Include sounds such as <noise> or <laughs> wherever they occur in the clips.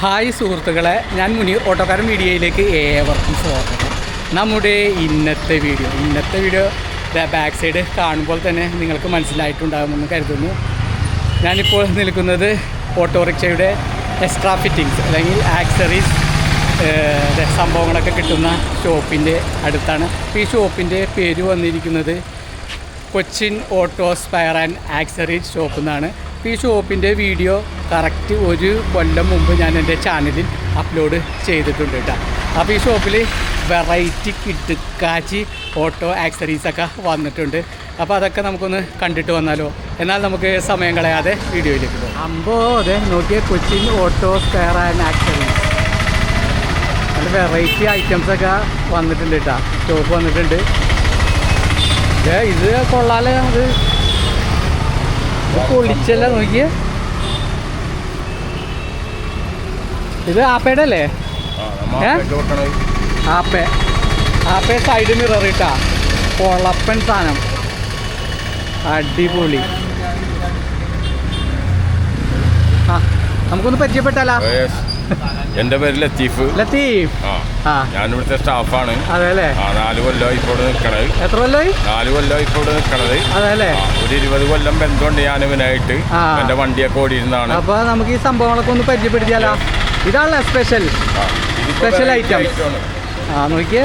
Hi സുഹൃത്തുക്കളെ ഞാൻ മുനീർ ഓട്ടോക്കാരൻ മീഡിയയിലേക്ക് ഏവർക്കും സ്വാഗതം. നമ്മുടെ ഇന്നത്തെ വീഡിയോ ഇന്നത്തെ വീഡിയോ ബാക്ക് സൈഡ് കാണുമ്പോൾ തന്നെ നിങ്ങൾക്ക് മനസ്സിലായിട്ടുണ്ടാകുമെന്ന് കരുതുന്നു. ഞാനിപ്പോൾ നിൽക്കുന്നത് ഓട്ടോറിക്ഷയുടെ എക്സ്ട്രാ ഫിറ്റിങ്സ് അല്ലെങ്കിൽ ആക്സറീസ് സംഭവങ്ങളൊക്കെ കിട്ടുന്ന ഷോപ്പിന്റെ അടുത്താണ്. ഈ ഷോപ്പിന്റെ പേര് വന്നിരിക്കുന്നത് Cochin auto spare and accessories shop എന്നാണ്. ഈ ഷോപ്പിന്റെ വീഡിയോ കറക്റ്റ് ഒരു കൊല്ലം മുമ്പ് ഞാൻ എന്റെ ചാനലിൽ അപ്ലോഡ് ചെയ്തിട്ടുണ്ട് കേട്ടോ. അപ്പോൾ ഈ ഷോപ്പിൽ വെറൈറ്റി കിടുക്കാച്ചി ഓട്ടോ ആക്സറീസൊക്കെ വന്നിട്ടുണ്ട്. അപ്പോൾ അതൊക്കെ നമുക്കൊന്ന് കണ്ടിട്ട് വന്നാലോ? എന്നാൽ നമുക്ക് സമയം കളയാതെ വീഡിയോയിലേക്ക് പോകാം. അമ്പോ അതെ നോക്കിയ Cochin auto spare and accessories നല്ല വെറൈറ്റി ഐറ്റംസൊക്കെ വന്നിട്ടുണ്ട് കേട്ടോ. ഷോപ്പ് വന്നിട്ടുണ്ട്. ഇത് കൊള്ളാലേ നമുക്ക്. പൊളിച്ചല്ല നോക്കിയ. ഇത് ആപ്പയുടെ അല്ലേ? ആപ്പ. ആപ്പേ സൈഡ് മിറർ ഇട്ടാ. പൊളപ്പൻ സാധനം. അടിപൊളി. ആ നമുക്കൊന്ന് പരിചയപ്പെട്ടാലോ. എന്റെ പേര് ലത്തീഫ്. ലത്തീഫ്. ആ. ഞാൻ ഇവിടുത്തെ സ്റ്റാഫാണ്. ആ നാല് കൊല്ലം ഇപ്പോൾ നിൽക്കണത് എത്ര കൊല്ലമായി നാല് കൊല്ലം ഇപ്പോൾ നിൽക്കണത് അതെ അല്ലേ ഒരു ഇരുപത് കൊല്ലം ബന്ധമുണ്ട് ഞാൻ ഇവനായിട്ട്. എന്റെ വണ്ടിയൊക്കെ ഓടിയിരുന്നാണ് അപ്പൊ നമുക്ക് ഈ സംഭവങ്ങളൊക്കെ ഒന്ന് പരിചയപ്പെടുത്തിയാലോ? ഇതാണല്ലോ സ്പെഷ്യൽ സ്പെഷ്യൽ ഐറ്റം ആ നോക്കിയേ.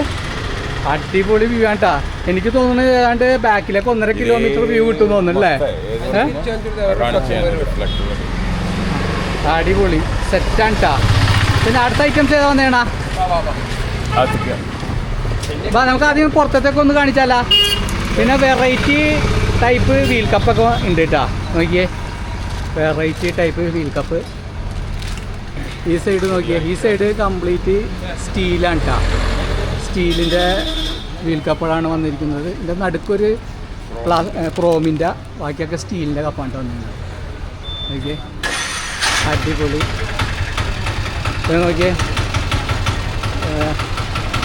അടിപൊളി വ്യൂ ആട്ടാ എനിക്ക് തോന്നുന്നു ഏതാണ്ട് ബാക്കിലേക്ക് ഒന്നര കിലോമീറ്റർ വ്യൂ കിട്ടും തോന്നുന്നല്ലേ അടിപൊളി. അടിപൊളി സെറ്റാണ്ടാ പിന്നെ അടുത്ത ഐറ്റംസ് ഏതാ വന്നേണാ നമുക്ക് ആദ്യം പുറത്തേക്ക് ഒന്ന് കാണിച്ചാലാ. പിന്നെ വെറൈറ്റി ടൈപ്പ് വീൽ കപ്പൊക്കെ ഉണ്ട് കേട്ടാ നോക്കിയേ. വെറൈറ്റി ടൈപ്പ് വീൽ കപ്പ് ഈ സൈഡ് നോക്കിയേ. ഈ സൈഡ് കംപ്ലീറ്റ് സ്റ്റീലാണ് കേട്ടോ സ്റ്റീലിന്റെ വീൽ കപ്പുകളാണ് വന്നിരിക്കുന്നത്. ഇതിന്റെ നടുക്കൊരു പ്ലാ ക്രോമിന്റെ ബാക്കിയൊക്കെ സ്റ്റീലിന്റെ കപ്പാണ് വന്നിരുന്നത് നോക്കിയേ. അടിപൊളി. ഇത് നോക്കിയേ.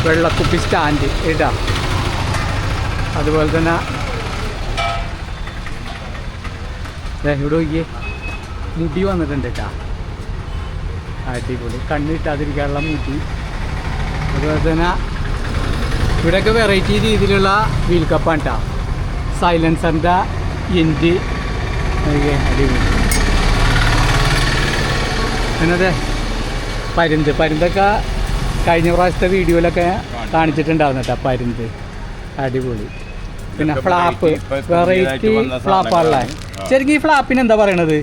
വെള്ളക്കുപ്പി സ്റ്റാൻഡ് ഇടാം. അതുപോലെ തന്നെ ഇവിടെ നോക്കിയേ. മുടി വന്നിട്ടുണ്ട് കേട്ടാ അടിപൊളി. കണ്ണിട്ടാതിരിക്കാനുള്ള മുടി. അതുപോലെ തന്നെ ഇവിടെയൊക്കെ വെറൈറ്റി രീതിയിലുള്ള വീൽ കപ്പാണ് കേട്ടോ സൈലൻസറിന്റെ എൻഡ് അടിപൊളി. പിന്നെ അതെ പരുന്ത്. പരുന്തൊക്കെ കഴിഞ്ഞ പ്രാവശ്യത്തെ വീഡിയോയിലൊക്കെ കാണിച്ചിട്ടുണ്ടായിരുന്നു കേട്ടോ പരുന്ത്. അടിപൊളി. പിന്നെ ഫ്ലാപ്പ് വെറൈറ്റി ഫ്ലാപ്പാണല്ലേ. ശരിക്കും ഈ ഫ്ലാപ്പിന് എന്താ പറയണത്?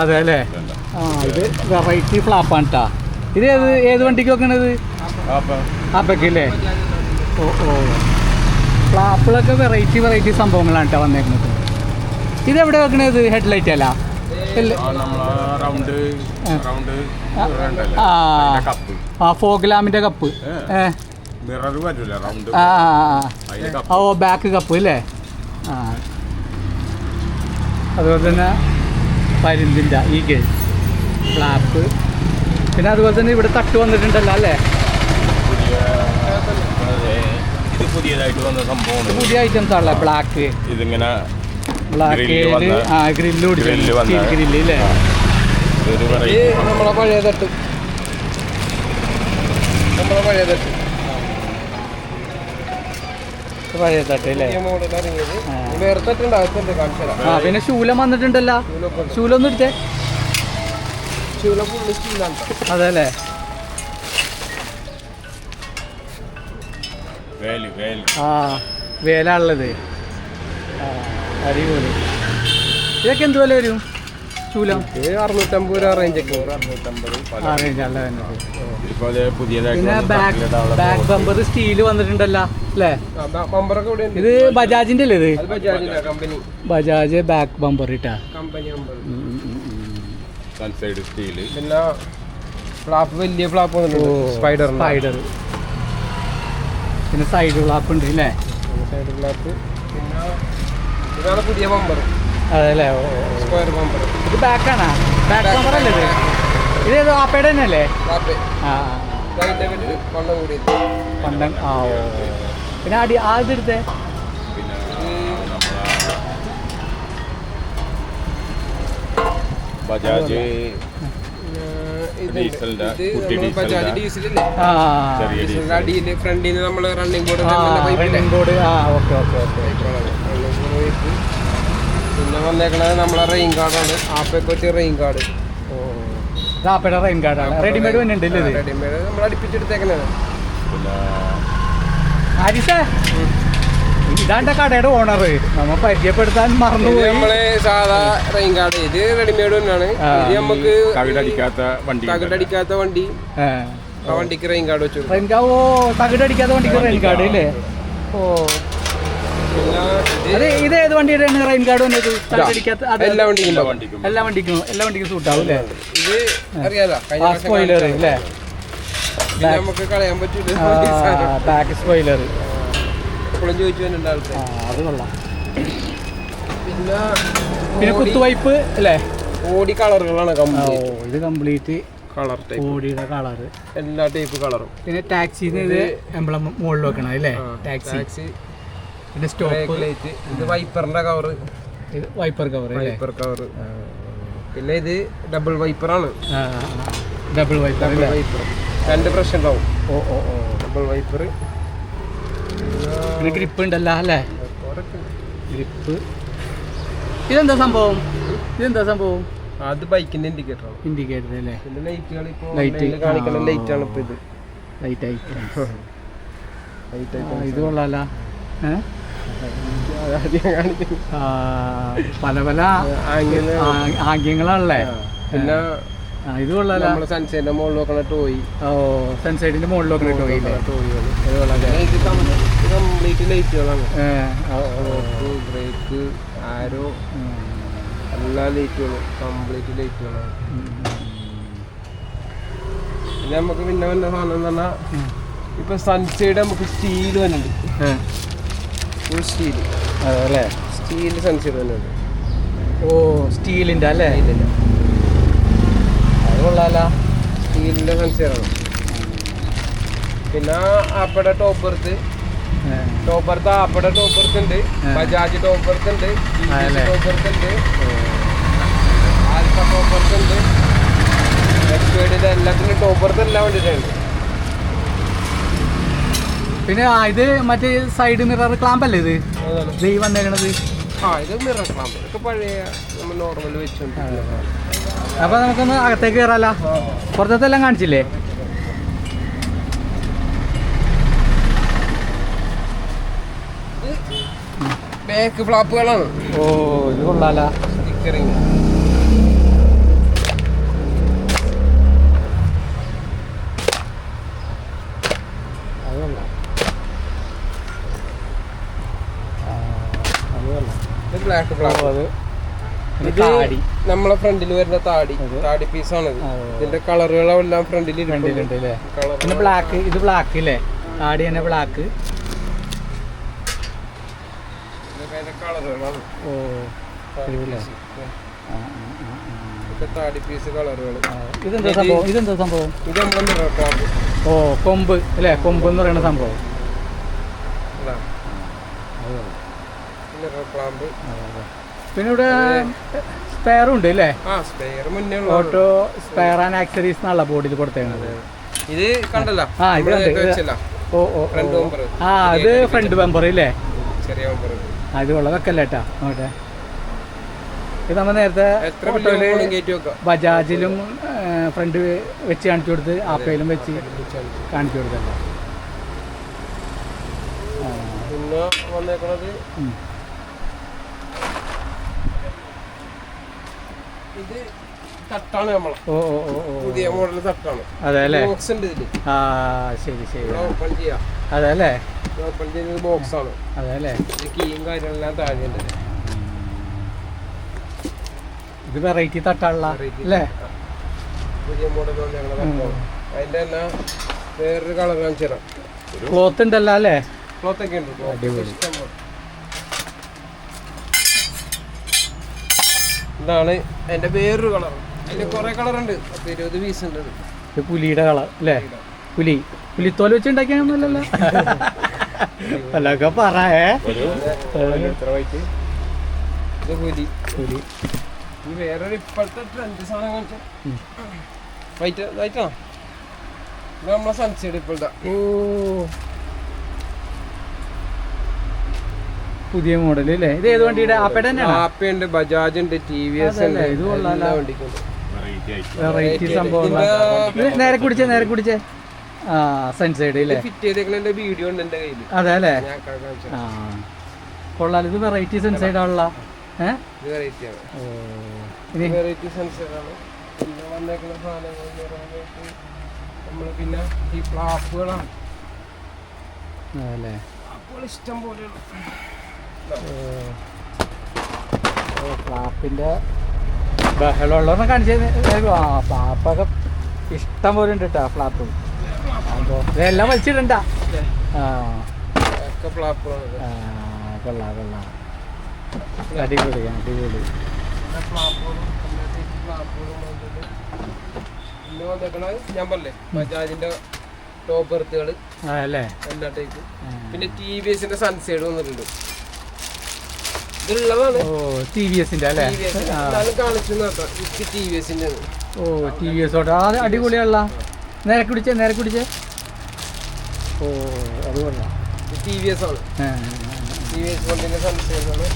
അതെ അല്ലേ? ആ ഇത് വെറൈറ്റി ഫ്ലാപ്പാണ് കേട്ടോ ഇത് ഏത് ഏത് വണ്ടിക്ക് വെക്കണത്? അപ്പക്കല്ലേ ഓ ഓ. ഫ്ലാപ്പിലൊക്കെ വെറൈറ്റി വെറൈറ്റി സംഭവങ്ങളാണ് കേട്ടോ വന്നേക്കുന്നത്. ഇത് എവിടെ വെക്കണത്? ഹെഡ്ലൈറ്റ് അല്ല? ആ. കപ്പ് ഓ ബാക്ക് കപ്പ് അല്ലേ ആ. അതുപോലെ തന്നെ പരുന്തിന്റെ ഈ ഗേജ് ഫ്ലാപ്പ് പിന്നെ അതുപോലെ തന്നെ ഇവിടെ തട്ട് വന്നിട്ടുണ്ടല്ലോ അല്ലേ? പുതിയതായിട്ട് വന്ന സംഭവം പുതിയ ഐറ്റംസ് ആണല്ലേ ബ്ലാക്ക് ഇതിങ്ങനെ ബ്ലാക്ക് ആ ഗ്രില്ല് ഗ്രില്ല് അല്ലേ നമ്മളെ പഴയ തട്ട്. നമ്മളെ പഴയ തട്ട്. പഴയ തട്ട് അല്ലേ ഈ മോഡൽ ഇറങ്ങിയത്. ആ. ഈ വേറെ തട്ടുണ്ട് കാണിച്ചു ആ പിന്നെ ശൂലം വന്നിട്ടുണ്ടല്ലോ. ശൂലൊന്നും എടുത്തേ. ചൂല ഫുള്ള് സ്റ്റീലാണ് അതെ അല്ലേ ആ വേല. ഉള്ളത് ആ. അടിപൊളി. ഇതൊക്കെ എന്ത് വില വരും? ഇത് അറുന്നൂറ്റമ്പത് രൂപ range back back bumper steel വന്നിട്ടുണ്ടല്ലോ അല്ലേ? ബമ്പറൊക്കെ ഇവിടെ ഉണ്ട്. ഇത് ബജാജിന്റെ അല്ലേ ഇത്? ബജാജ് ബാക്ക് ബമ്പർ ഇട്ടാ. പിന്നെ ഫ്ലാപ്പ് വലിയ ഫ്ലാപ്പ് വന്നിട്ടുണ്ട്. സ്പൈഡർ സ്പൈഡർ പിന്നെ സൈഡ് ഫ്ലാപ്പ് ഉണ്ട് അല്ലേ സൈഡ് ഫ്ലാപ്പ് പിന്നെ ഇതാണ് പുതിയ ബമ്പർ അതെ അല്ലേ ഓ ഓ, ഓ. സ്ക്വയർ ബമ്പർ ഇത് ബാക്കാണ് ബാക്ക് ബമ്പർ അല്ലേ ഇത്? ഇത് ഏതോ ആപ്പയുടെ തന്നെ അല്ലേ ആ വണ്ണം കൂടി പണ്ടം ആ ഓ. പിന്നെ അടി ആദ്യത്തെ ബജാജ് ബജാജ് ഡീസലില്ലേ? അടിയിൽ ഫ്രണ്ടിൽ നിന്ന് നമ്മൾ റണ്ണിങ് ബോർഡ് റണ്ണിംഗ് ബോർഡ് ആ ഓക്കെ ഓക്കെ ഓക്കെ. പിന്നെ വന്നേക്കണത് നമ്മളെ റെയിൻ കാർഡാണ് ആപ്പയൊക്കെ വെച്ച് റെയിൻ കാർഡ് ആപ്പയുടെ റെയിൻ കാർഡാണ് റെഡിമെയ്ഡ് തന്നെ ഉണ്ടല്ലേ ഇത്. റെഡിമെയ്ഡ് നമ്മൾ അടുപ്പിച്ചെടുത്തേക്കണതാണ് പിന്നെ ആരിസേ? ഇതാണ്ട കടയുടെ ഓണർ നമ്മ പരിചയപ്പെടുത്താൻ മറന്നുപോയി. നമ്മളെ സാധാ റെയിൻ കാർഡ് ഇത് റെഡിമെയ്ഡ് തന്നെയാണ്. ഇത് നമുക്ക് തകിടടിക്കാത്ത വണ്ടി തകിടടിക്കാത്ത വണ്ടി. ആ. വണ്ടിക്ക് റെയിൻ കാർഡ് വെച്ചു റെയിൻ കാർഡ് ഓ തകിടടിക്കാത്ത വണ്ടിക്ക് റെയിൻ കാർഡ് അല്ലേ ഓ. അത് ഇത് ഏത് വണ്ടിയുടെയാണ് റെയിൻ കാർഡ് വന്നത് എല്ലാ വണ്ടിക്കും എല്ലാ. വണ്ടിക്കും എല്ലാ വണ്ടിക്കും സൂട്ട് ആവും സൂട്ടാവും അല്ലേ സ്പോയിലർ കാണിച്ചതാണ്. അല്ലേ പിന്നെ നമുക്ക് കളയാൻ പറ്റൂല. ബാക്ക് സ്പോയിലർ അത് കൊള്ളാം. പിന്നെ പിന്നെ കുത്തുവൈപ്പ് അല്ലേ? ഓടി കളറുകളാണ് ഓ ഇത് കംപ്ലീറ്റ് കളർ ടൈപ്പ് ബോഡിയുടെ കളറ് എല്ലാ ടൈപ്പ് കളറും പിന്നെ ടാക്സിന്ന് ഇത് എംബ്ലം മുകളിൽ വെക്കണം അല്ലേ? ടാക്സി പിന്നെ സ്റ്റോപ്പ് ലൈറ്റ് ഇത് വൈപ്പറിന്റെ കവർ ഇത് വൈപ്പർ കവർ വൈപ്പർ കവർ പിന്നെ ഇത് ഡബിൾ വൈപ്പറാണ് ഡബിൾ വൈപ്പർ ഡബിൾ വൈപ്പർ രണ്ട് പ്രഷ് ഉണ്ടാവും. ഓ ഓ ഓ. ഡബിൾ വൈപ്പർ പിന്നെ ഗ്രിപ്പ് ഉണ്ടല്ലോ അല്ലേ? ഗ്രിപ്പ് ഇതെന്താ സംഭവം? ഇതെന്താ സംഭവം? അത് ബൈക്കിന്റെ ഇൻഡിക്കേറ്റർ ആണ്. ഇൻഡിക്കേറ്റർ അല്ലേ? പിന്നെ ലൈറ്റുകൾ ഇപ്പോൾ ലൈറ്റ് കാണിക്കുന്ന. ലൈറ്റ് ആണ് ഇപ്പൊ ഇത്. ലൈറ്റ് ആയിട്ട് ലൈറ്റ് ഇത് കൊള്ളാലോ. ഏ? പല പല ആംഗ്യങ്ങളാണല്ലേ? പിന്നെ ഇത് കൊള്ളാലോ. സൺസൈഡിന്റെ മുകളിൽ നോക്കണ ടോയ് ഓ സൺസൈഡിന്റെ മുകളിലൊക്കെ നോക്കണ ഇത് കംപ്ലീറ്റ് ലൈറ്റുകളാണ് ഓ, ഓ. ബ്രേക്ക് ആരോ. എല്ലാ ലൈറ്റുകളും കംപ്ലീറ്റ് ലൈറ്റുകളാണ്. പിന്നെ നമുക്ക് പിന്നെ വന്ന സാധനം എന്ന് പറഞ്ഞാൽ. ഇപ്പൊ സൺസൈഡ് നമുക്ക് സ്റ്റീൽ വന്നിട്ടുണ്ട് ഫുൾ സ്റ്റീൽ അതല്ലേ സ്റ്റീൽ സൺസൈഡ് തന്നെയാണ് ഓ സ്റ്റീലിന്റെ അല്ലേ? അത് കൊള്ളാല. സ്റ്റീലിന്റെ സൺസൈഡാണ് പിന്നെ ആപ്പയുടെ ടോപ്പർത്ത് ടോപ്പർത്ത് ടോപ്പ് ടോപ്പർത്ത് ഉണ്ട്. ബജാജ് ടോപ്പർത്ത് ഉണ്ട്. ടോപ്പർത്ത് ടോപ്പ് ഉണ്ട്. ആൽഫ ടോപ്പർത്ത് ഉണ്ട്. എക്സ്പേഡിന്റെ എല്ലാത്തിനും ടോപ്പർത്ത് എല്ലാം വേണ്ടിയിട്ടുണ്ട് പിന്നെ ആ, ഇത് മറ്റേ സൈഡ് മിറർ ക്ലാമ്പ് അല്ലേ ഇത്? ഇത് ഈ വന്നേക്കണത്. ആ ഇത് മിറർ ക്ലാമ്പ് ഇതൊക്കെ പഴയ നമ്മൾ നോർമൽ അപ്പൊ നമുക്കൊന്ന് അകത്തേക്ക് കയറാലോ പുറത്തെല്ലാം കാണിച്ചില്ലേ? ബാക്ക് ഫ്ലാപ്പുകളാണ് ഓ ഇത് കൊള്ളാലോ. സ്റ്റിക്കറിങ് അത് കൊള്ളാം ആ, അത് കൊള്ളാം ബ്ലാക്ക് അത്. ഇത് നമ്മളെ ഫ്രണ്ടിൽ വരുന്ന താടി. താടി പീസാണ്. ഇതിന്റെ കളറുകളെല്ലാം ഫ്രണ്ടിൽ ഫ്രണ്ടിലുണ്ട് അല്ലേ? പിന്നെ ബ്ലാക്ക് ഇത് ബ്ലാക്ക് അല്ലേ താടി തന്നെ ബ്ലാക്ക് കളറുകളാണ്. ഓ താടി പീസ്. കളറുകൾ ഇതെന്താ സംഭവം? ഇതെന്താ സംഭവം? ഇത് നമ്മളെ മിറർ ക്ലാമ്പ് ഓ കൊമ്പ്. അല്ലേ? കൊമ്പ് എന്ന് പറയുന്ന സംഭവം. ക്ലാമ്പ് പിന്നെ ഇവിടെ സ്പെയറും ഉണ്ട് അല്ലേ ആ സ്പെയർ മുന്നേ ഓട്ടോ സ്പെയർ ആൻഡ് ആക്സറീസ് എന്നുള്ള ബോർഡിൽ കൊടുത്തേക്കുന്നത്. ഇത് കണ്ടല്ലോ? ആ, ഇത്. ഓ ഓ ഫ്രണ്ട് ഓ. ബമ്പർ ആ അത് ഫ്രണ്ട് ബമ്പർ ഇല്ലേ? ചെറിയ ബമ്പർ ഇത് കൊള്ള വെക്കല്ലേ കേട്ടാ നോട്ടെ ഇത് നമ്മൾ നേരത്തെ ബജാജിലും ഫ്രണ്ട് വെച്ച് കാണിച്ചു കൊടുത്ത് ആപ്പയിലും വെച്ച് കാണിച്ചു. കൊടുത്തല്ലോ. പിന്നെ വന്നേക്കണത് ഇത് തട്ടാണ് നമ്മളെ. ഓ ഓ ഓ ഓ. പുതിയ മോഡൽ തട്ടാണ്. അതെ അല്ലേ? ബോക്സ് ഉണ്ട് ഇതിൽ. ആ ശരി ശരി. ഓപ്പൺ ചെയ്യാം. അതെ അല്ലേ? ഓപ്പൺ ചെയ്യുന്നത് ബോക്സ് ആണ്. അതെ അല്ലേ? കീയും കാര്യങ്ങളെല്ലാം താഴെയുണ്ട് ഇത് വെറൈറ്റി തട്ടാണല്ല. അല്ലേ? പുതിയ വന്നേക്കണ തട്ടാണ് അതിന്റെ തന്നെ വേറൊരു കളർ കാണിച്ചു തരാം ക്ലോത്ത് ഉണ്ടല്ലോ അല്ലേ? ക്ലോത്ത് ഒക്കെ ഉണ്ട്. ഇഷ്ടം പോലെ. ഇതാണ് എന്റെ വേറൊരു കളർ. അതിന്റെ കുറെ കളർ ഉണ്ട് പത്ത് ഇരുപത് പീസ് ഉണ്ട് ഇത്. പുലിയുടെ കളർ അല്ലേ? പുലി. പുലിത്തോല വെച്ച് ഉണ്ടാക്കിയാണല്ലോ അല്ലൊക്കെ പറയേ ഇത് പുലി. പുലി. ഈ വേറൊരു ഇപ്പോഴത്തെ ട്രെൻഡ് സാധനം കാണിച്ചാൽ. വൈറ്റ് വൈറ്റാ? നമ്മളെ സൺസൈഡ് ഇപ്പോഴത്തെ. ഓ. പുതിയ മോഡൽ അല്ലേ ഇത് ഏത് വണ്ടിയുടെ? ആപ്പയുടെ തന്നെയാണ്? ആപ്പയുണ്ട് ബജാജ് ഉണ്ട് ടി വി എസ് ഉണ്ട്. ഇത് കൊള്ളാലോ. വെറൈറ്റി ആയിട്ട്. വെറൈറ്റി സംഭവം നേരെ കുടിച്ചേ നേരെ കുടിച്ചേ. ആ സൺസൈഡ് അല്ലേ വീഡിയോ ഉണ്ട് എന്റെ കയ്യിൽ അതെ അല്ലേ? ആ. കൊള്ളാലോ ഇത് വെറൈറ്റി സൺസൈഡ് ആണല്ല. വെറൈറ്റി ആണ്. ഓ ഇനി? വെറൈറ്റി സെൻസർ ആണ്. പിന്നെ വന്നേക്കുന്ന സാധനങ്ങൾ നമ്മൾ പിന്നെ ഈ ഫ്ലാപ്പുകളാണ്. അല്ലേ? അപ്പോൾ ഇഷ്ടം പോലെയുണ്ട് ഓ ഫ്ലാപ്പിന്റെ ബഹളമുള്ളവരെ കാണിച്ചു ആ ഫ്ലാപ്പൊക്കെ ഇഷ്ടം പോലെ ഉണ്ട് കേട്ടോ ഫ്ലാപ്പ് അപ്പോൾ ഇതെല്ലാം വലിച്ചിടണ്ട. ആ. കൊള്ളാം കൊള്ളാം. അടിപൊളി അടിപൊളി. എല്ലാ ഞാൻ പറഞ്ഞേ ബജാജിന്റെ ടോപ്പ് എർത്തുകൾ എല്ലാ ടൈപ്പ് പിന്നെ ടി വി എസിന്റെ സൺസൈഡ് വന്നിട്ടുണ്ട്. ഇതുള്ളതാണ് ഓ ടി വി എസിന്റെ അല്ലേ? ടി വി എസ് ആ. കാണിച്ചു ടി വി എസിന്റെ ഓ ടി വി എസോട്ട് അത് അടിപൊളിയുള്ള നേരെ കുടിച്ചേ നേരെ കുടിച്ചേ ഓ അത് കൊള്ളാം ടി വി എസ് ആണ്. ആ, ടി വി എസ് കൊണ്ടിന്റെ സൺസൈഡ്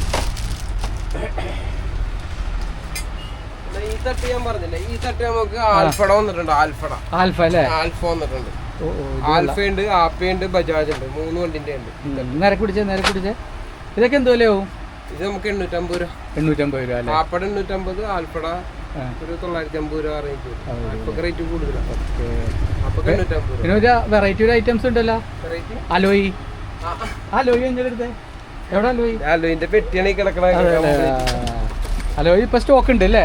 ഈ തട്ട് ഞാൻ പറഞ്ഞില്ലേ? ഈ തട്ട് നമുക്ക് ആൽഫട വന്നിട്ടുണ്ട് ആൽഫട. ആൽഫ അല്ലേ? ആൽഫ വന്നിട്ടുണ്ട്. ആപ്പയുണ്ട് ബജാജ് ഉണ്ട് മൂന്ന് വണ്ടിന്റെ ഉണ്ട് നേരെ കുടിച്ചേ നേരെ കുടിച്ചേ ഇതൊക്കെ എന്തോ ഇത് നമുക്ക് എണ്ണൂറ്റമ്പത് രൂപ. എണ്ണൂറ്റമ്പത് രൂപ അല്ലേ? ആപ്പട എണ്ണൂറ്റമ്പത് ആൽപ്പട ഒരു തൊള്ളായിരത്തി അമ്പത് രൂപ റേഞ്ച്. റേറ്റ് കൂടുതലാണ് ഓക്കേ. അപ്പൊക്കെ എണ്ണൂറ്റമ്പത് രൂപ. പിന്നെ ഒരു വെറൈറ്റി ഒരു ഐറ്റംസ് ഉണ്ടല്ലോ. അലോയി. അലോയി എങ്ങനെ എടുത്തേ എവിടെ അലോയി? അലോയിന്റെ പെട്ടിയാണ് ഈ കിടക്കണ അലോയി ഇപ്പൊ സ്റ്റോക്ക് ഉണ്ട് അല്ലേ.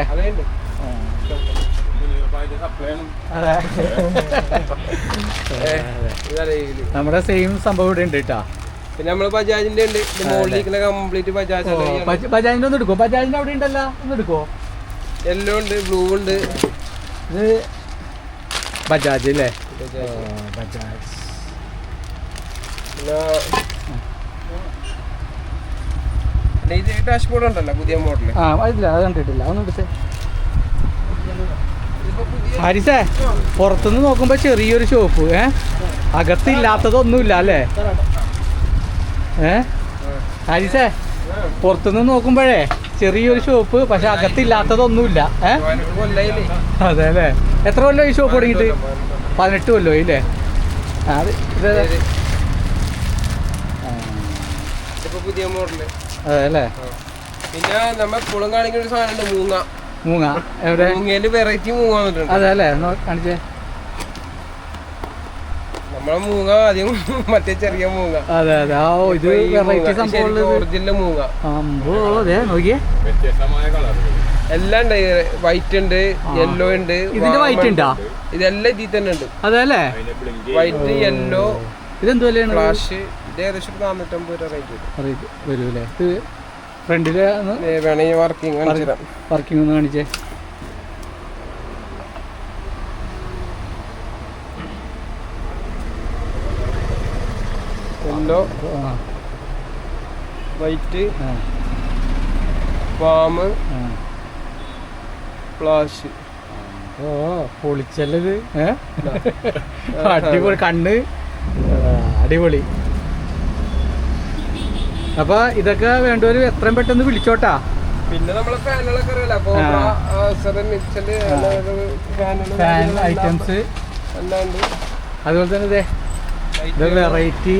നമ്മുടെ സെയിം സംഭവം ഇവിടെ ഉണ്ട് കേട്ടോ. പിന്നെ നമ്മൾ ബജാജിന്റെ ഉണ്ട്. മോളിലേക്ക് മുകളിലിരിക്കുന്ന കംപ്ലീറ്റ് ബജാജ് ബജാജിന്റെ ഒന്ന് എടുക്കോ ബജാജിന്റെ അവിടെ ഉണ്ടല്ലോ. ഒന്ന് എടുക്കോ യെല്ലോ ഉണ്ട് ബ്ലൂ ഉണ്ട്. ഇത് ബജാജ് അല്ലേ? ബജാജ്. പിന്നെ ഇത് ഡാഷ്ബോർഡ് ഉണ്ടല്ലോ പുതിയ മോഡൽ ആ അതില്ല അത് കണ്ടിട്ടില്ല. അതൊന്നും എടുത്തേ. ഹരിസേ പുറത്തുനിന്ന് നോക്കുമ്പോ ചെറിയൊരു ഷോപ്പ് ഏഹ് അകത്തില്ലാത്തതൊന്നുമില്ല അല്ലേ? ഏ? ഹരിസേ പുറത്തുനിന്ന് നോക്കുമ്പോഴേ ചെറിയൊരു ഷോപ്പ് പക്ഷെ അകത്തില്ലാത്തതൊന്നുമില്ല. ഏ? അതെ അല്ലേ എത്ര കൊല്ലം ഈ ഷോപ്പ് തുടങ്ങിയിട്ട്? പതിനെട്ട് കൊല്ലമായി അല്ലേ? ആ, അത് പുതിയ മോഡൽ. അതെ അല്ലേ പിന്നെ നമ്മ എപ്പോഴും കാണിക്കുന്ന ഒരു സാധനം ഉണ്ട് മൂങ്ങ. മൂങ്ങ. എവിടെ? മൂങ്ങേന്റെ വെറൈറ്റി മൂങ്ങ വന്നിട്ടുണ്ട്. അതെ അല്ലേ കാണിച്ചേ. നമ്മളെ മൂങ്ങ ആദ്യം <laughs> മറ്റേ ചെറിയ മൂങ്ങ. അതെ അതെ. ആ ഇത് വെറൈറ്റി സംഭവം ഒറിജിനൽ മൂങ്ങ. അമ്പോ അതെ നോക്കിയേ. എല്ലാം ഉണ്ട്. വൈറ്റ് ഉണ്ട് യെല്ലോ ഉണ്ട് ഇതിന്റെ വൈറ്റ് ഉണ്ടാ? ഇതെല്ലാം ഇതിൽ തന്നെ ഉണ്ട്. അതെ അല്ലേ? വൈറ്റ് യെല്ലോ ഇതെന്ത് വിലയാണ്? ഫ്ലാഷ് ഇത് ഏകദേശം നാനൂറ്റമ്പത് രൂപ റേറ്റ് വരും. അല്ലേ ഇത് ഫ്രണ്ടിലെ വേണമെങ്കിൽ വർക്കിംഗ് വർക്കിംഗ് ഒന്ന് കാണിച്ചേ. Yellow white. പാമ്. പ്ലാഷ്. ഫ്ലാഷ് ഓ പൊളിച്ചല്ലത്. അടിപൊളി കണ്ണ്. അടിപൊളി. അപ്പൊ ഇതൊക്കെ വേണ്ടവര് എത്രയും പെട്ടെന്ന് വിളിച്ചോട്ടാ. പിന്നെ നമ്മളെ ഫാനുകളൊക്കെ അറിയാലോ. അപ്പൊ മിക്സൽ ഫാൻ ഐറ്റംസ്. അതുപോലെ തന്നെ ഇതേ ഇത് വെറൈറ്റി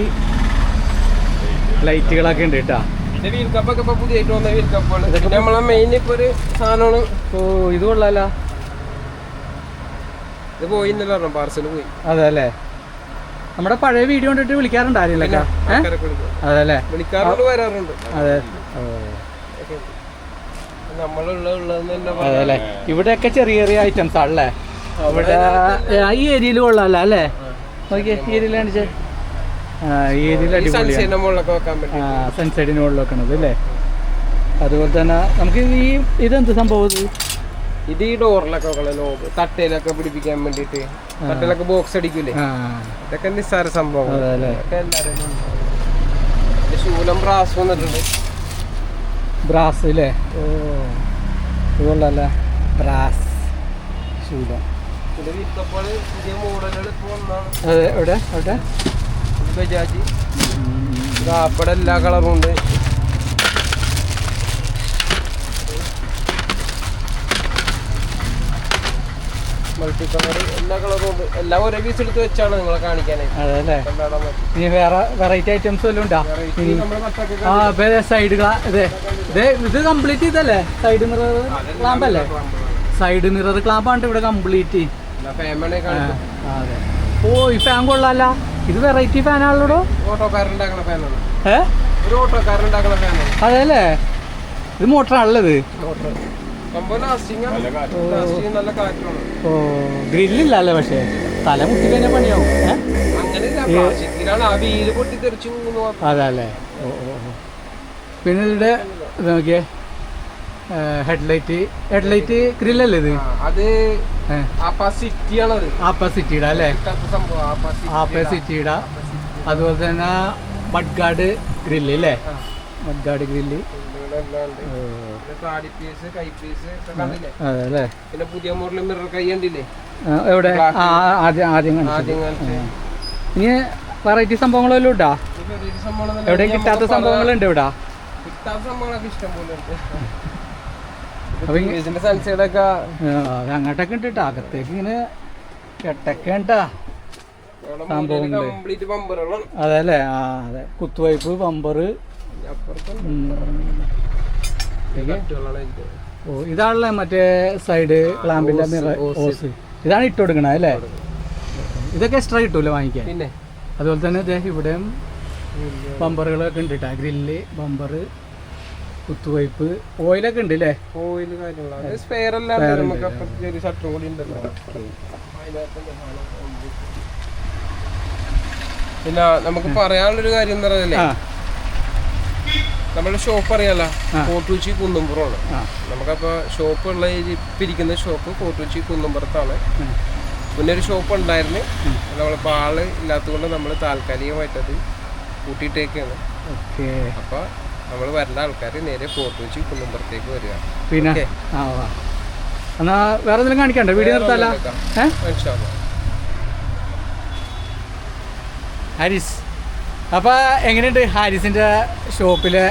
ലൈറ്റുകളൊക്കെ ഉണ്ട് കേട്ടാ. ഓ ഇത് കൊള്ളാലോ. ഇത് പോയി പാർസൽ പോയി. അതെ അല്ലേ? നമ്മുടെ പഴയ വീഡിയോ കണ്ടിട്ട് വിളിക്കാറുണ്ടായിരുന്നില്ല അതെ അല്ലേ? വിളിക്കാറുണ്ട് വരാറുണ്ട്. അതെ. ഓ. നമ്മളുള്ള ഉള്ളതെന്ന് തന്നെ അതെ അല്ലേ? ഇവിടെയൊക്കെ ചെറിയ ചെറിയ ഐറ്റംസ് ആണല്ലേ ഇവിടെ ഈ ഏരിയയിൽ കൊള്ളാല്ലേ അല്ലേ? നോക്കിയേ ഈ ഏരിയയിൽ കാണിച്ചേ. ഈ ഈ അടിപൊളിയാണ്. സൺസൈഡിന് മുകളിൽ വെക്കണത് അല്ലേ? അതുപോലെ തന്നെ നമുക്ക് ഈ ഇതെന്ത് സംഭവം ഇത്? ഈ ഡോറിലൊക്കെ ലോബ് തട്ടയിലൊക്കെ പിടിപ്പിക്കാൻ വേണ്ടിട്ട് തട്ടയിലൊക്കെ ബോക്സ് അടിക്കൂലേ? ഇതൊക്കെ നിസ്സാര സംഭവം. ശൂലം ബ്രാസ് വന്നിട്ടുണ്ട്. ബ്രാസ് അല്ലേ ഓ ഇതുകൊള്ളല്ലേ ബ്രാസ് ശൂലം. അതെ എവിടെ? എവിടെ? ബജാജ് ആപ്പടെ എല്ലാ കളറും ഉണ്ട്. മൾട്ടി കളർ എല്ലാ കളറും ഉണ്ട്. എല്ലാം ഒരേ പീസ് എടുത്ത് വെച്ചാണ് നിങ്ങളെ കാണിക്കാനായിട്ട് ഇനി വേറെ വെറൈറ്റി ഐറ്റംസ് വല്ലതും ഉണ്ടോ? ആ സൈഡ് ഇതെ കംപ്ലീറ്റ് ചെയ്തല്ലേ സൈഡ് മിറർ ക്ലാമ്പ് അല്ലേ? സൈഡ് മിറർ ക്ലാമ്പാണ് ഇവിടെ കംപ്ലീറ്റ് അതെ. ഓ ഈ ഫാൻ കൊള്ളാല്ല. ഇത് വെറൈറ്റി ഫാനാണല്ലോ ഓട്ടോക്കാരുണ്ടാക്കണ ഫാനാണ് ഏ? ഒരു ഓട്ടോക്കാരുണ്ടാക്കണ ഫാനാണ് അതെ അല്ലേ ഇത് മോട്ടറാണുള്ളത് ഓ ഗ്രില്ലില്ല അല്ലേ പക്ഷേ. തല മുട്ടി കഴിഞ്ഞാൽ പണിയാവും. ഏ? അങ്ങനെയല്ല പ്ലാസ്റ്റിക്കിലാണ് ആ വീൽ പൊട്ടി തെറിച്ചു പോകുന്നു അതെ അല്ലേ ഓ ഓ ഓ. പിന്നെ ഇവിടെ ഇത് നോക്കിയേ. ഹെഡ്ലൈറ്റ്. ഹെഡ്ലൈറ്റ് ഗ്രില്ലല്ലേ ഇത്? അത് ആപ്പസിറ്റിയുടെ അല്ലേ? ആപ്പസിറ്റിയുടെ അതുപോലെ തന്നെ മഡ് ഗാർഡ് ഗ്രില്ല് അല്ലേ മഡ്ഗാർഡ് മഡ് ഗാർഡ് ഗ്രില്ല് അതെ പിന്നെ പുതിയ മോഡൽ മിറർ കൈ കണ്ടില്ലേ? എവിടെ? ആദ്യം ആദ്യം ഇനി വെറൈറ്റി സംഭവങ്ങളെല്ലാം സംഭവമാണെന്നല്ല, എവിടെയും കിട്ടാത്ത സംഭവങ്ങളുണ്ട് ഇവിടെ. കിട്ടാത്ത സംഭവങ്ങളൊക്കെ ഇഷ്ടം പോലെ ഉണ്ട്. അപ്പൊ അത് അങ്ങോട്ടൊക്കെ ഉണ്ട് കേട്ടോ അകത്തേക്ക് ഇങ്ങനെ കെട്ടൊക്കെ ഉണ്ടാ സംഭവമുണ്ട്. കംപ്ലീറ്റ് ബമ്പറുകളാണ് അതെ അല്ലേ ആ അതെ. കുത്തുവയ്പ് ബമ്പർ ഓ. ഇതാണല്ലേ മറ്റേ സൈഡ് ക്ലാമ്പിന്റെ ഓസ്, ഇതാണ് ഇട്ട് കൊടുക്കണ അല്ലേ? ഇതൊക്കെ എക്സ്ട്രാ കിട്ടൂല വാങ്ങിക്കാൻ? അതുപോലെ തന്നെ ഇവിടെയും ബമ്പറുകളൊക്കെ ഉണ്ട് കേട്ടോ ഗ്രില്ല് ബമ്പർ കുത്തുവയ്പ്പ് ഓയിലൊക്കെ ഉണ്ട് അല്ലേ ഓയിൽ കാര്യങ്ങളാണ് സ്പെയർ. നമുക്ക് കൂടി ഉണ്ടല്ലോ. പിന്നെ നമുക്ക് പറയാനുള്ളൊരു കാര്യം പറഞ്ഞല്ലേ പറയുക നമ്മുടെ ഷോപ്പ് അറിയാലോ. കോട്ടുച്ചി കുന്നുംപുറമാണ്. നമുക്കപ്പോ നമുക്കപ്പോൾ ഷോപ്പ് ഉള്ള ഇരിക്കുന്ന ഷോപ്പ് കോട്ടുച്ചി കുന്നുംപുറത്താണ്. പിന്നെ ഒരു ഷോപ്പ് ഉണ്ടായിരുന്നു. നമ്മളിപ്പോൾ ആൾ ഇല്ലാത്തതുകൊണ്ട് നമ്മൾ താൽക്കാലികമായിട്ടത് കൂട്ടിയിട്ടേക്കാണ്. അപ്പൊ അപ്പോൾ നമ്മൾ വരുന്ന ആൾക്കാർ നേരെ കോട്ടുച്ചി കുന്നുംപുറത്തേക്ക് വരിക. പിന്നെ. ആ എന്നാ വേറെ എന്തെങ്കിലും കാണിക്കണ്ടേ? വീഡിയോ നിർത്താല ഏ? മനസ്സിലാവും ഹാരിസ്. അപ്പോൾ എങ്ങനെയുണ്ട് ഹാരിസിന്റെ ഷോപ്പിലെ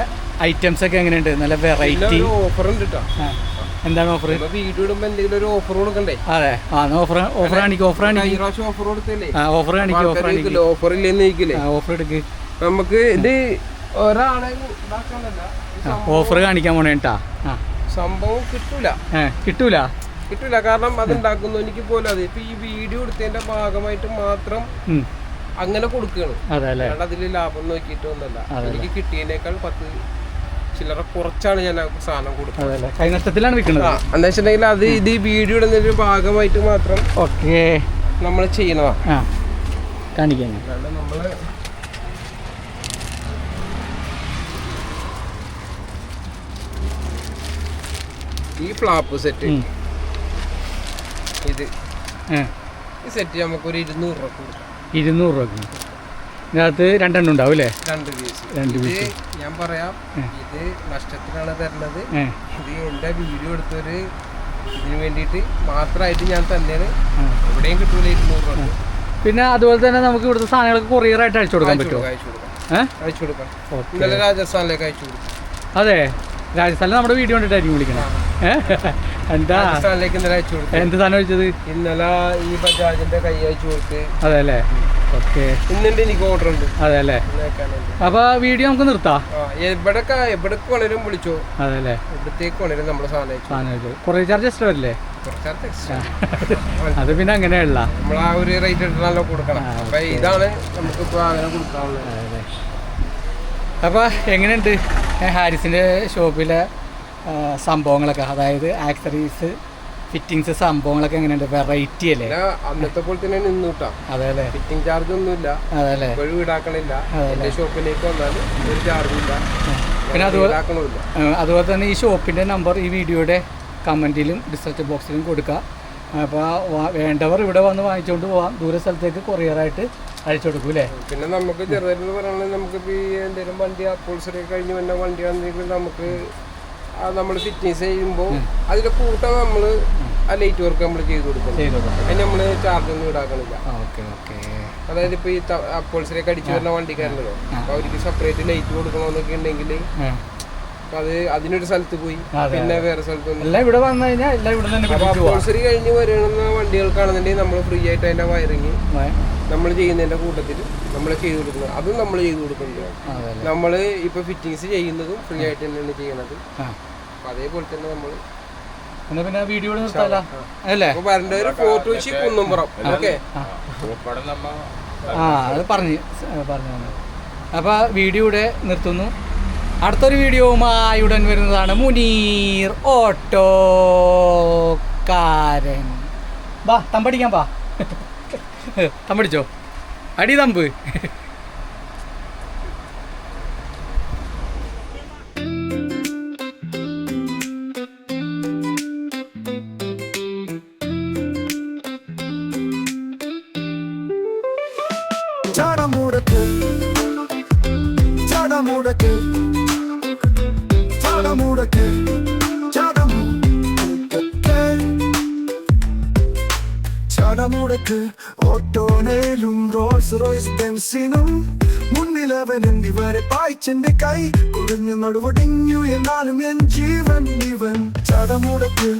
ഐറ്റംസ് ഒക്കെ എങ്ങനെയുണ്ട്? നല്ല വെറൈറ്റി ഓഫർ ഉണ്ട് കേട്ടോ എന്താണ് ഓഫർ വീഡിയോ ഇടുമ്പോൾ എന്തെങ്കിലും ഒരു ഓഫർ കൊടുക്കണ്ടേ? അതെ. ആ ഓഫർ ഓഫർ കാണിക്കും ഓഫർ കാണിക്കും. ഓഫർ കൊടുത്തില്ലേ? ഓഫർ കാണിക്കും ഓഫർ കാണിക്കും. ഓഫർ ഇല്ലെന്ന് ഓഫർ എടുക്ക്. നമുക്ക് ഇത് ഓഫർ കാണിക്കാൻ പോണേട്ടാ സംഭവം കിട്ടൂല. കിട്ടൂല? കിട്ടൂല. കാരണം അതുണ്ടാക്കുന്നു. എനിക്ക് പോലും അത്. ഇപ്പൊ ഈ വീഡിയോ എടുത്തതിന്റെ ഭാഗമായിട്ട് മാത്രം. അങ്ങനെ കൊടുക്കുകയാണ് അല്ലാണ്ട് അതിൽ ലാഭം നോക്കിയിട്ടൊന്നല്ല. എനിക്ക് കിട്ടിയതിനേക്കാൾ പത്ത് ചില്ലറ കുറച്ചാണ് ഞാൻ സാധനം കൊടുക്കുന്നത്. കൈനഷ്ടത്തിലാണ് വിൽക്കുന്നത്. എന്താ വെച്ചിട്ടുണ്ടെങ്കിൽ അത് ഇത് ഈ വീഡിയോ ഇടുന്നതിന്റെ ഭാഗമായിട്ട് മാത്രം ഓക്കെ. നമ്മൾ ചെയ്യണതാണ് കാണിക്കാൻ നമ്മൾ ഈ ഫ്ലാപ്പ് സെറ്റ് ഇത്. ഈ സെറ്റ് നമുക്കൊരു ഇരുന്നൂറ് രൂപ കൊടുക്കാം. ഇരുന്നൂറ് രൂപ ഇതിനകത്ത് രണ്ടെണ്ണം ഉണ്ടാവും അല്ലേ? രണ്ട് പീസ് രണ്ട് പീസ് ഞാൻ പറയാം. ഇത് നഷ്ടത്തിനാണ് തരുന്നത്. ഇത് എന്റെ വീഡിയോ എടുത്തൊരു ഇതിന് വേണ്ടിയിട്ട് മാത്രമായിട്ട് ഞാൻ തന്നെയാണ്. എവിടെയും കിട്ടൂല ഇരുന്നൂറ് രൂപ പിന്നെ അതുപോലെ തന്നെ നമുക്ക് ഇവിടുത്തെ സാധനങ്ങളൊക്കെ കൊറിയറായിട്ട് അയച്ചു കൊടുക്കാൻ പറ്റുമോ? കൊടുക്കാം. അയച്ചു കൊടുക്കാം. ഇന്നലെ രാജസ്ഥാനിലേക്ക് അയച്ചു കൊടുക്കും അതെ. രാജസ്ഥാനിൽ നമ്മുടെ വീഡിയോ കണ്ടിട്ടായിരിക്കും വിളിക്കണേ. എന്താ? രാജസ്ഥാനിലേക്ക് ഇന്നലെ അയച്ചു കൊടുത്തു. എന്ത് സാധനം ഇന്നലെ ഈ ബജാജിന്റെ കൈ അയച്ചു കൊടുത്ത്. അതെ അല്ലേ ഓക്കെ. ഇന്നുണ്ട് എനിക്ക് ഓർഡർ ഉണ്ട് അതെ അല്ലേ ഇന്ന് വീഡിയോ നമുക്ക് നിർത്താം? എവിടൊക്കെ എവിടേക്ക് വളരും വിളിച്ചോ. അതെ അല്ലേ എവിടത്തേക്ക് വേണേലും നമ്മുടെ സാധനം അയച്ചു സാധനം വെച്ചത് കുറേ ചാർജ് എക്സ്ട്രാ വരില്ലേ. അത് പിന്നെ അങ്ങനെയുള്ള നമ്മൾ ആ ഒരു റേറ്റ് ഇട്ടാണല്ലോ കൊടുക്കണം. ആ, അപ്പൊ ഇതാണ് നമുക്കിപ്പോ അങ്ങനെ കൊടുക്കാനുള്ളത്. അപ്പോൾ എങ്ങനെയുണ്ട്? ഹാരിസിന്റെ ഷോപ്പിലെ സംഭവങ്ങളൊക്കെ അതായത് ആക്സറീസ് ഫിറ്റിങ്സ് സംഭവങ്ങളൊക്കെ എങ്ങനെയുണ്ട്? വെറൈറ്റി അല്ലേ? അന്നത്തെ പോലെ തന്നെ നിന്നുട്ടാ അതെ അല്ലേ ഫിറ്റിംഗ് ചാർജ് ഒന്നുമില്ല. അതെ അല്ലേ ഇപ്പോഴും ഈടാക്കണില്ല അതല്ലേ. എന്റെ ഷോപ്പിലേക്ക് വന്നാൽ ഒരു ചാർജും ഇല്ല. പിന്നെ അതുപോലെ അതുപോലെ തന്നെ ഈ ഷോപ്പിന്റെ നമ്പർ ഈ വീഡിയോയുടെ കമന്റിലും ഡിസ്ക്രിപ്ഷൻ ബോക്സിലും കൊടുക്കുക അപ്പോൾ വേണ്ടവർ ഇവിടെ വന്ന് വാങ്ങിച്ചുകൊണ്ട് പോവാം. ദൂര സ്ഥലത്തേക്ക് കൊറിയറായിട്ട് അയച്ചു കൊടുക്കും അല്ലേ? പിന്നെ നമുക്ക് ചെറുതായിട്ട് പറയുകയാണെങ്കിൽ നമുക്ക് ഈ എന്തെങ്കിലും വണ്ടി അപ്പോൾസറി കഴിഞ്ഞ് വന്ന വണ്ടിയാണെന്നെങ്കിൽ നമുക്ക് നമ്മൾ ഫിറ്റ്നസ് ചെയ്യുമ്പോൾ അതിന്റെ കൂട്ടം നമ്മൾ ആ ലൈറ്റ് വർക്ക് നമ്മൾ ചെയ്ത് കൊടുക്കണം. കൊടുക്കും അതിന് നമ്മൾ ചാർജ് ഒന്നും ഈടാക്കണില്ല അതായത് ഇപ്പൊ ഈ അപ്പോൾസിലേക്ക് അടിച്ചു വരുന്ന വണ്ടിക്കാരുണ്ടല്ലോ അപ്പൊ അവർക്ക് സെപ്പറേറ്റ് ലൈറ്റ് കൊടുക്കണമെന്നൊക്കെ ഉണ്ടെങ്കിൽ അത് അതിനൊരു സ്ഥലത്ത് പോയി. പിന്നെ വേറെ സ്ഥലത്ത് എല്ലാം ഇവിടെ വന്നു കഴിഞ്ഞാൽ എല്ലാം ഇവിടെ തന്നെ കഴിഞ്ഞ് വരുന്ന വണ്ടികൾക്കാണെന്നുണ്ടെങ്കിൽ നമ്മൾ ഫ്രീ ആയിട്ട് അതിന്റെ വയറിങ് നമ്മൾ ചെയ്യുന്നതിന്റെ കൂട്ടത്തിൽ നമ്മൾ ചെയ്തു കൊടുക്കുന്നത്. അതും നമ്മൾ ചെയ്തു കൊടുക്കുന്നുണ്ട് നമ്മൾ ഇപ്പൊ ഫിറ്റിങ്സ് ചെയ്യുന്നതും ഫ്രീ ആയിട്ട് തന്നെയാണ് ചെയ്യുന്നത് ആ. അതേപോലെ തന്നെ നമ്മൾ എന്നാ പിന്നെ വീഡിയോ നിർത്താലോ? അല്ലേ? അപ്പൊ വരേണ്ടവര് ഫോട്ടോ വെച്ച് കുന്നുംപുറം. ഓക്കെ? ആ. അത് പറഞ്ഞു പറഞ്ഞു അപ്പോൾ വീഡിയോ ഇവിടെ നിർത്തുന്നു. അടുത്തൊരു വീഡിയോവുമായി ഉടൻ വരുന്നതാണ് മുനീർ ഓട്ടോക്കാരൻ വാ തമ്പടിക്കാൻ വാ തമ്പടിച്ചോ? അടി തമ്പ്. പായ്ച്ചെന്റെ കൈ കുഴഞ്ഞു നടുവടിഞ്ഞു എന്നാലും എൻ ജീവൻ ജീവൻ ചടമുടക്ക്